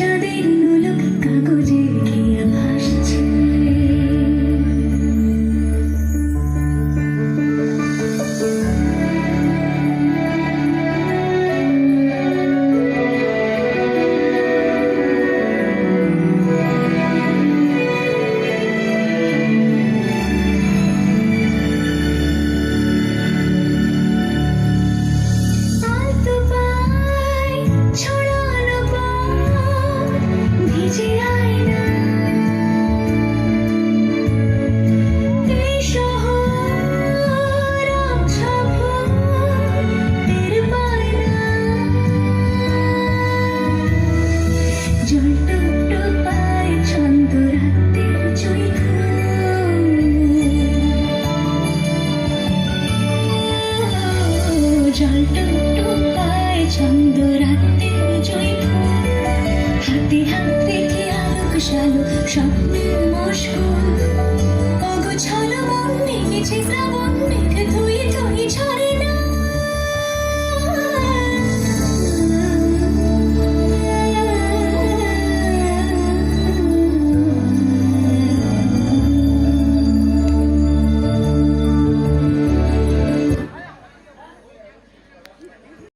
turbine. জল টোপায় ছন্দ রাতে জয়ফুল হাতে হাত রেখে আলোক সালো, স্বপ্নের মশগুল। অগোছালো মন নিয়েছে